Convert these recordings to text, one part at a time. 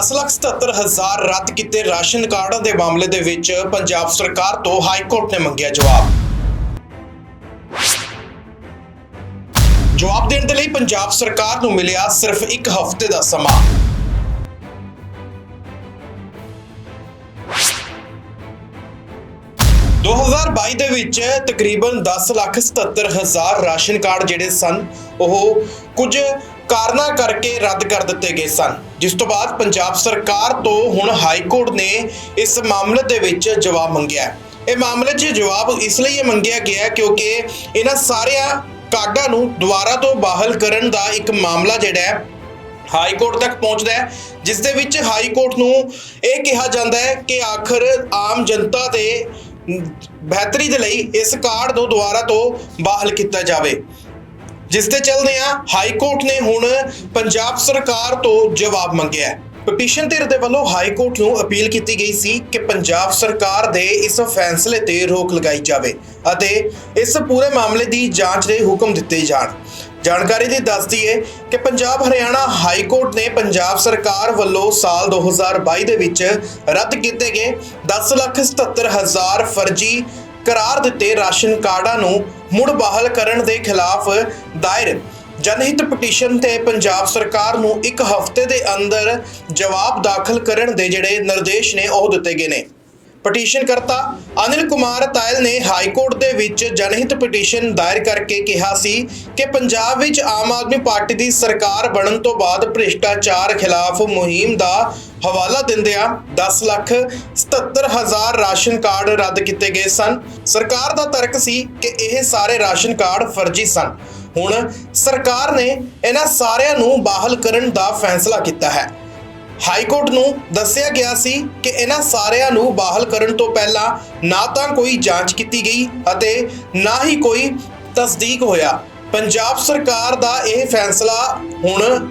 1077000 ਰੱਦ ਕੀਤੇ ਰਾਸ਼ਨ ਕਾਰਡਾਂ ਦੇ ਮਾਮਲੇ ਦੇ ਵਿੱਚ ਪੰਜਾਬ ਸਰਕਾਰ ਤੋਂ ਹਾਈ ਕੋਰਟ ਨੇ ਮੰਗਿਆ ਜਵਾਬ। ਜਵਾਬ ਦੇਣ ਦੇ ਲਈ ਪੰਜਾਬ ਸਰਕਾਰ ਨੂੰ ਮਿਲਿਆ ਸਿਰਫ ਇੱਕ ਹਫ਼ਤੇ ਦਾ ਸਮਾਂ। ਦੋ ਹਜ਼ਾਰ 22 ਦੇ ਵਿੱਚ ਤਕਰੀਬਨ 10 ਲੱਖ 77 ਹਜ਼ਾਰ ਰਾਸ਼ਨ ਕਾਰਡ ਜਿਹੜੇ ਸਨ, ਉਹ ਕੁਝ ਕਾਰਨਾਂ ਕਰਕੇ ਰੱਦ ਕਰ ਦਿੱਤੇ ਗਏ ਸਨ। ਜਿਸ ਤੋਂ ਬਾਅਦ ਪੰਜਾਬ ਸਰਕਾਰ ਤੋਂ ਹੁਣ ਹਾਈ ਕੋਰਟ ਨੇ ਇਸ ਮਾਮਲੇ ਦੇ ਵਿੱਚ ਜਵਾਬ ਮੰਗਿਆ ਇਹ ਮਾਮਲੇ 'ਚ ਜਵਾਬ ਇਸ ਲਈ ਮੰਗਿਆ ਗਿਆ ਕਿਉਂਕਿ ਇਹਨਾਂ ਸਾਰਿਆਂ ਕਾਰਡਾਂ ਨੂੰ ਦੁਬਾਰਾ ਤੋਂ ਬਹਾਲ ਕਰਨ ਦਾ ਇੱਕ ਮਾਮਲਾ ਜਿਹੜਾ ਹੈ, ਹਾਈ ਕੋਰਟ ਤੱਕ ਪਹੁੰਚਦਾ ਹੈ। ਜਿਸ ਦੇ ਵਿੱਚ ਹਾਈ ਕੋਰਟ ਨੂੰ ਇਹ ਕਿਹਾ ਜਾਂਦਾ ਹੈ ਕਿ ਆਖਰ ਆਮ ਜਨਤਾ ਦੇ ਬਿਹਤਰੀ ਦੇ ਲਈ ਇਸ ਕਾਰਡ ਨੂੰ ਦੁਬਾਰਾ ਤੋਂ ਬਹਾਲ ਕੀਤਾ ਜਾਵੇ। ਜਿਸ ਤੇ ਚੱਲਦੇ ਹਾਈ ਕੋਰਟ ਨੇ ਹੁਣ ਪੰਜਾਬ ਸਰਕਾਰ ਤੋਂ ਜਵਾਬ ਮੰਗਿਆ ਹੈ। ਪਟੀਸ਼ਨ ਧਿਰ ਦੇ ਵੱਲੋਂ ਹਾਈ ਕੋਰਟ ਨੂੰ ਅਪੀਲ ਕੀਤੀ ਗਈ ਸੀ ਕਿ ਪੰਜਾਬ ਸਰਕਾਰ ਦੇ ਇਸ ਫੈਸਲੇ ਤੇ ਰੋਕ ਲਗਾਈ ਜਾਵੇ ਅਤੇ ਇਸ ਪੂਰੇ ਮਾਮਲੇ ਦੀ ਜਾਂਚ ਦੇ ਹੁਕਮ ਦਿੱਤੇ ਜਾਣ। ਜਾਣਕਾਰੀ ਦੀ ਦੱਸਦੀ ਹੈ ਕਿ ਪੰਜਾਬ ਹਰਿਆਣਾ ਹਾਈ ਕੋਰਟ ਨੇ ਪੰਜਾਬ ਸਰਕਾਰ ਵੱਲੋਂ ਸਾਲ 2022 ਦੇ ਵਿੱਚ ਰੱਦ ਕੀਤੇ ਗਏ 10 ਲੱਖ 77 ਹਜ਼ਾਰ ਫਰਜ਼ੀ ਕਰਾਰ ਦਿੱਤੇ ਰਾਸ਼ਨ ਕਾਰਡਾਂ ਨੂੰ ਮੁੜ ਬਹਾਲ ਕਰਨ ਦੇ ਖਿਲਾਫ ਦਾਇਰ। ਜਨਹਿਤ ਪਟੀਸ਼ਨ ਤੇ ਪੰਜਾਬ ਸਰਕਾਰ ਨੂੰ ਇੱਕ ਹਫ਼ਤੇ ਦੇ ਅੰਦਰ ਜਵਾਬ ਦਾਖਲ ਕਰਨ ਦੇ ਜਿਹੜੇ ਨਿਰਦੇਸ਼ ਨੇ ਉਹ ਦਿੱਤੇ ਗਏ ਨੇ। ਪਟੀਸ਼ਨਕਰਤਾ ਅਨਿਲ ਕੁਮਾਰ ਤਾਇਲ ਨੇ ਹਾਈ ਕੋਰਟ ਦੇ ਵਿੱਚ ਜਨਹਿਤ ਪਟੀਸ਼ਨ ਦਾਇਰ ਕਰਕੇ ਕਿਹਾ ਸੀ ਕਿ ਪੰਜਾਬ ਵਿੱਚ ਆਮ ਆਦਮੀ ਪਾਰਟੀ ਦੀ ਸਰਕਾਰ ਬਣਨ ਤੋਂ ਬਾਅਦ ਭ੍ਰਿਸ਼ਟਾਚਾਰ ਖਿਲਾਫ ਮੁਹਿੰਮ ਦਾ ਹਵਾਲਾ ਦਿੰਦਿਆਂ 10 ਲੱਖ 77 ਹਜ਼ਾਰ ਰਾਸ਼ਨ ਕਾਰਡ ਰੱਦ ਕੀਤੇ ਗਏ ਸਨ। ਸਰਕਾਰ ਦਾ ਤਰਕ ਸੀ ਕਿ ਇਹ ਸਾਰੇ ਰਾਸ਼ਨ ਕਾਰਡ ਫਰਜ਼ੀ ਸਨ। ਹੁਣ ਸਰਕਾਰ ਨੇ ਇਹਨਾਂ ਸਾਰਿਆਂ ਨੂੰ ਬਹਾਲ ਕਰਨ ਦਾ ਫੈਸਲਾ ਕੀਤਾ ਹੈ। ਹਾਈ ਕੋਰਟ ਨੂੰ ਦੱਸਿਆ ਗਿਆ ਸੀ ਕਿ ਇਹਨਾਂ ਸਾਰਿਆਂ ਨੂੰ ਬਹਾਲ ਕਰਨ ਤੋਂ ਪਹਿਲਾਂ ਨਾ ਤਾਂ ਕੋਈ ਜਾਂਚ ਕੀਤੀ ਗਈ ਅਤੇ ਨਾ ਹੀ ਕੋਈ ਤਸਦੀਕ ਹੋਇਆ। ਪੰਜਾਬ ਸਰਕਾਰ ਦਾ ਇਹ ਫੈਸਲਾ ਹੁਣ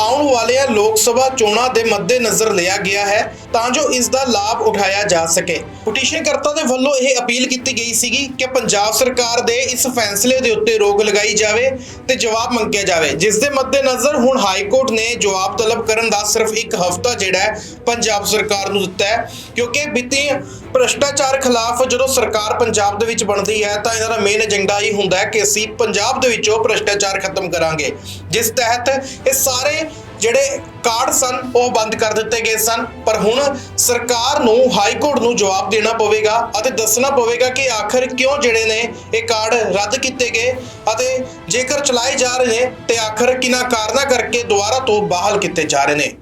ਆਉਣ ਵਾਲੀਆਂ ਲੋਕ ਸਭਾ ਚੋਣਾਂ ਦੇ ਮੱਦੇ ਲਿਆ ਗਿਆ ਹੈ ਤਾਂ ਜੋ ਇਸ ਦਾ ਲਾਭ ਉਠਾਇਆ ਜਾ ਸਕੇ। ਪਟੀਸ਼ਨਕਰਤਾ ਦੇ ਵੱਲੋਂ ਇਹ ਅਪੀਲ ਕੀਤੀ ਗਈ ਸੀਗੀ ਕਿ ਪੰਜਾਬ ਸਰਕਾਰ ਦੇ ਇਸ ਫੈਸਲੇ ਦੇ ਉੱਤੇ ਰੋਕ ਲਗਾਈ ਜਾਵੇ ਤੇ ਜਵਾਬ ਮੰਗਿਆ ਜਾਵੇ। ਜਿਸ ਦੇ ਮੱਦੇਨਜ਼ਰ ਹੁਣ ਹਾਈ ਕੋਰਟ ਨੇ ਜਵਾਬ ਤਲਬ ਕਰਨ ਦਾ ਸਿਰਫ ਇੱਕ ਹਫ਼ਤਾ ਜਿਹੜਾ ਹੈ ਪੰਜਾਬ ਸਰਕਾਰ ਨੂੰ ਦਿੱਤਾ ਹੈ, ਕਿਉਂਕਿ ਬੀਤੀ ਭ੍ਰਿਸ਼ਟਾਚਾਰ ਖਿਲਾਫ ਜਦੋਂ ਸਰਕਾਰ ਪੰਜਾਬ ਦੇ ਵਿੱਚ ਬਣਦੀ ਹੈ ਤਾਂ ਇਹਨਾਂ ਦਾ ਮੇਨ ਏਜੰਡਾ ਹੀ ਹੁੰਦਾ ਹੈ ਕਿ ਅਸੀਂ ਪੰਜਾਬ ਦੇ ਵਿੱਚੋਂ ਭ੍ਰਿਸ਼ਟਾਚਾਰ ਖਤਮ ਕਰਾਂਗੇ। ਜਿਸ ਤਹਿਤ ਇਹ ਸਾਰੇ ਜਿਹੜੇ ਕਾਰਡ ਸਨ, ਉਹ ਬੰਦ ਕਰ ਦਿੱਤੇ ਗਏ ਸਨ। ਪਰ ਹੁਣ ਸਰਕਾਰ ਨੂੰ, ਹਾਈ ਕੋਰਟ ਨੂੰ ਜਵਾਬ ਦੇਣਾ ਪਵੇਗਾ ਅਤੇ ਦੱਸਣਾ ਪਵੇਗਾ ਕਿ ਆਖਰ ਕਿਉਂ ਜਿਹੜੇ ਨੇ ਇਹ ਕਾਰਡ ਰੱਦ ਕੀਤੇ ਗਏ ਅਤੇ ਜੇਕਰ ਚਲਾਏ ਜਾ ਰਹੇ ਨੇ ਤੇ ਆਖਰ ਕਿਹਨਾਂ ਕਾਰਨਾਂ ਕਰਕੇ ਦੁਬਾਰਾ ਤੋਂ ਬਹਾਲ ਕੀਤੇ ਜਾ ਰਹੇ ਨੇ।